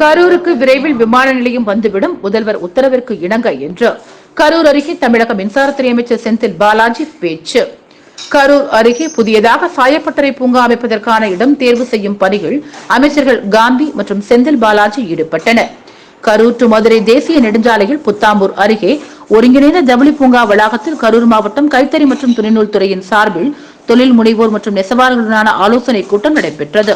கரூருக்கு விரைவில் விமான நிலையம் வந்துவிடும். முதல்வர் உத்தரவிற்கு இணங்க என்று. கரூர் அருகே தமிழக மின்சாரத்துறை அமைச்சர் செந்தில் பாலாஜி பேச்சு. கரூர் அருகே புதியதாக சாயப்பட்டறை பூங்கா அமைப்பதற்கான இடம் தேர்வு செய்யும் பணியில் அமைச்சர்கள் காந்தி மற்றும் செந்தில் பாலாஜி ஈடுபட்டனர். கரூர் டு மதுரை தேசிய நெடுஞ்சாலையில் புத்தாம்பூர் அருகே ஒருங்கிணைந்த ஜவுளி பூங்கா வளாகத்தில் கரூர் மாவட்டம் கைத்தறி மற்றும் துணிநூல் துறையின் சார்பில் தொழில் முனைவோர் மற்றும் நெசவாளர்களுடனான ஆலோசனைக் கூட்டம் நடைபெற்றது.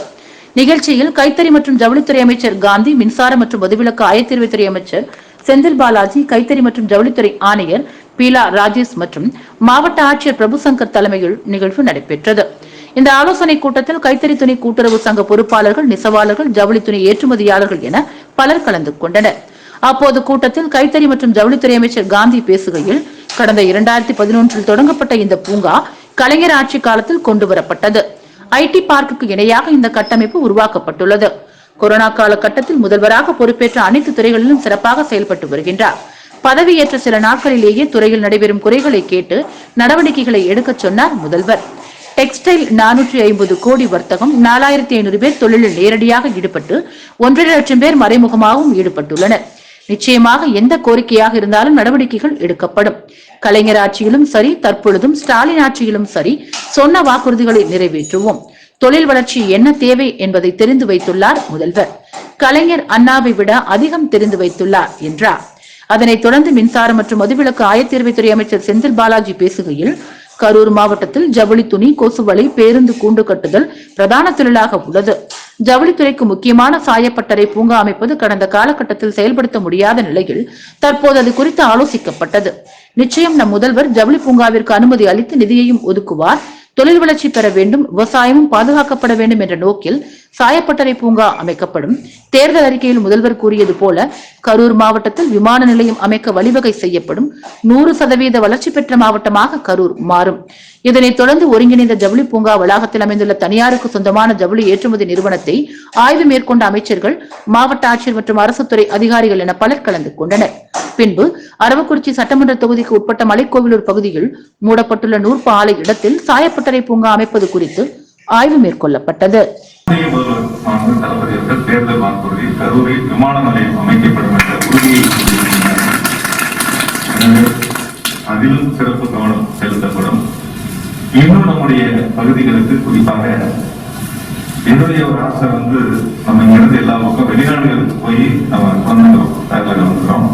நிகழ்ச்சியில் கைத்தறி மற்றும் ஜவுளித்துறை அமைச்சர் காந்தி மின்சார மற்றும் பொதுவிளக்கு ஆயத்தீர்வுத்துறை அமைச்சர் செந்தில் பாலாஜி கைத்தறி மற்றும் ஜவுளித்துறை ஆணையர் பீலா ராஜேஷ் மற்றும் மாவட்ட ஆட்சியர் பிரபுசங்கர் தலைமையில் நிகழ்வு நடைபெற்றது. இந்த ஆலோசனைக் கூட்டத்தில் கைத்தறி துணி கூட்டுறவு சங்க பொறுப்பாளர்கள் நெசவாளர்கள் ஜவுளி துணி ஏற்றுமதியாளர்கள் என பலர் கலந்து கொண்டனர். அப்போது கூட்டத்தில் கைத்தறி மற்றும் ஜவுளித்துறை அமைச்சர் காந்தி பேசுகையில் கடந்த இரண்டாயிரத்தி பதினொன்றில் தொடங்கப்பட்ட இந்த பூங்கா கலைஞர் ஆட்சி காலத்தில் கொண்டுவரப்பட்டது. ஐடி பார்க்குக்கு இணையாக இந்த கட்டமைப்பு உருவாக்கப்பட்டுள்ளது. கொரோனா கால கட்டத்தில் முதல்வராக பொறுப்பேற்ற அனைத்து துறைகளிலும் சிறப்பாக செயல்பட்டு வருகின்றார். பதவியேற்ற சில நாட்களிலேயே துறையில் நடைபெறும் குறைகளை கேட்டு நடவடிக்கைகளை எடுக்கச் சொன்னார் முதல்வர். டெக்ஸ்டைல் நானூற்றி ஐம்பது கோடி வர்த்தகம் நாலாயிரத்தி ஐநூறு பேர் தொழிலில் நேரடியாக ஈடுபட்டு ஒன்றரை லட்சம் பேர் மறைமுகமாகவும் ஈடுபட்டுள்ளனர். நிச்சயமாக எந்த கோரிக்கையாக இருந்தாலும் நடவடிக்கைகள் எடுக்கப்படும். கலைஞர் ஆட்சியிலும் சரி தற்பொழுதும் ஸ்டாலின் ஆட்சியிலும் சரி சொன்ன வாக்குறுதிகளை நிறைவேற்றுவோம். தொழில் வளர்ச்சி என்ன தேவை என்பதை தெரிந்து வைத்துள்ளார் முதல்வர். கலைஞர் அண்ணாவை விட அதிகம் தெரிந்து வைத்துள்ளார் என்றார். அதனைத் தொடர்ந்து மின்சாரம் மற்றும் மதுவிலக்கு ஆயத்தீர்வைத்துறை அமைச்சர் செந்தில் பாலாஜி பேசுகையில் கரூர் மாவட்டத்தில் ஜவுளி துணி கொசுவலை பேருந்து கூண்டு கட்டுதல் பிரதான தொழிலாக உள்ளது. ஜவுளித்துறைக்கு முக்கியமான சாயப்பட்டறை பூங்கா அமைப்பது கடந்த காலகட்டத்தில் செயல்படுத்த முடியாத நிலையில் தற்போது அது குறித்து ஆலோசிக்கப்பட்டது. நிச்சயம் நம் முதல்வர் ஜவுளி பூங்காவிற்கு அனுமதி அளித்து நிதியையும் ஒதுக்குவார். தொழில் வளர்ச்சி பெற வேண்டும் விவசாயமும் பாதுகாக்கப்பட வேண்டும் என்ற நோக்கில் சாயப்பட்டறை பூங்கா அமைக்கப்படும். தேர்தல் அறிக்கையில் முதல்வர் கூறியது போல கரூர் மாவட்டத்தில் விமான நிலையம் அமைக்க வழிவகை செய்யப்படும். நூறு சதவீத வளர்ச்சி பெற்ற மாவட்டமாக கரூர் மாறும். இதனைத் தொடர்ந்து ஒருங்கிணைந்த ஜவுளி பூங்கா வளாகத்தில் அமைந்துள்ள தனியாருக்கு சொந்தமான ஜவுளி ஏற்றுமதி நிறுவனத்தை ஆய்வு மேற்கொண்ட அமைச்சர்கள் மாவட்ட ஆட்சியர் மற்றும் அரசு துறை அதிகாரிகள் என பலர் கலந்து கொண்டனர். பின்பு அரவக்குறிச்சி சட்டமன்ற தொகுதிக்கு உட்பட்ட மலைக்கோவிலூர் பகுதியில் மூடப்பட்டுள்ள நூற்பு ஆலை இடத்தில் சாயப்பட்டறை பூங்கா அமைப்பது குறித்து ஆய்வு மேற்கொள்ளப்பட்டது. முதல்வர் தளபதி அவர்கள் தேர்தல் வாக்குறுதி கரூரில் விமான நிலையம் அமைக்கப்படும் என்ற உறுதியை கூறியிருக்கிறார். சிறப்பு கவனம் செலுத்தப்படும். இன்னும் நம்முடைய பகுதிகளுக்கு குறிப்பாக என்னுடைய ஒரு ஆசை வந்து நம்ம இங்கிருந்து எல்லா பக்கம் வெளிநாடுகளுக்கு போய் நம்ம வந்துக்கிறோம் வேலை வந்துக்கிறோம்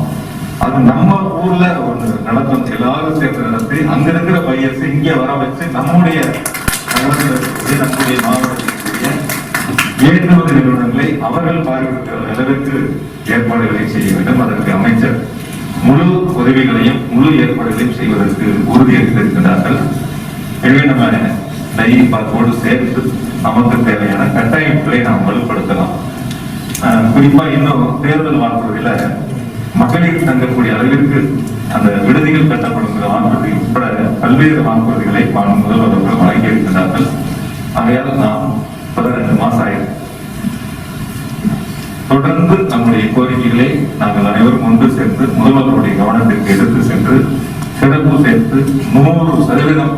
அது நம்ம ஊர்ல ஒண்ணு நடக்கும். எல்லாரும் சேர்ந்து நடத்தி அங்க இருக்கிற பையர்ஸ் இங்க வர வச்சு நம்முடைய நகரத்தில் இருக்கக்கூடிய நம்முடைய மாவட்டத்திற்குரிய ஏற்றுமதி நிறுவனங்களை அவர்கள் பார்வையிட்ட அளவிற்கு ஏற்பாடுகளை செய்ய வேண்டும். அதற்கு அமைச்சர் முழு உதவிகளையும் முழு ஏற்பாடுகளையும் செய்வதற்கு உறுதியளித்திருக்கிறார்கள் எனவே நம்ம நெய் பார்ப்போடு சேர்த்து நமக்கு தேவையான கட்டமைப்புகளை நாம் வலுப்படுத்தலாம். குறிப்பா இன்னும் தேர்தல் வாக்குறுதியில மகளிர் தங்கக்கூடிய அளவிற்கு அந்த விடுதிகள் கட்டப்படுகிற வாக்குறுதி உட்பட பல்வேறு வாக்குறுதிகளை மாநில முதல்வர் அவர்கள் வழங்கி இருக்கிறார்கள் ஆகையால் நாம் பதினெட்டு மாசம் ஆயிருக்கு தொடர்ந்து நம்முடைய கோரிக்கைகளை நாங்கள் அனைவரும் ஒன்று சேர்ந்து முதல்வருடைய கவனத்திற்கு எடுத்து சென்று சிறப்பு சேர்த்து நூறு சதவீதம்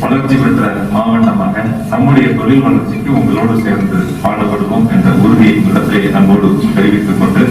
வளர்ச்சி பெற்ற மாவட்டமாக நம்முடைய தொழில் வளர்ச்சிக்கு உங்களோடு சேர்ந்து பாடுபடுவோம் என்ற உறுதியை இடத்திலே அன்போடு தெரிவித்துக் கொண்டு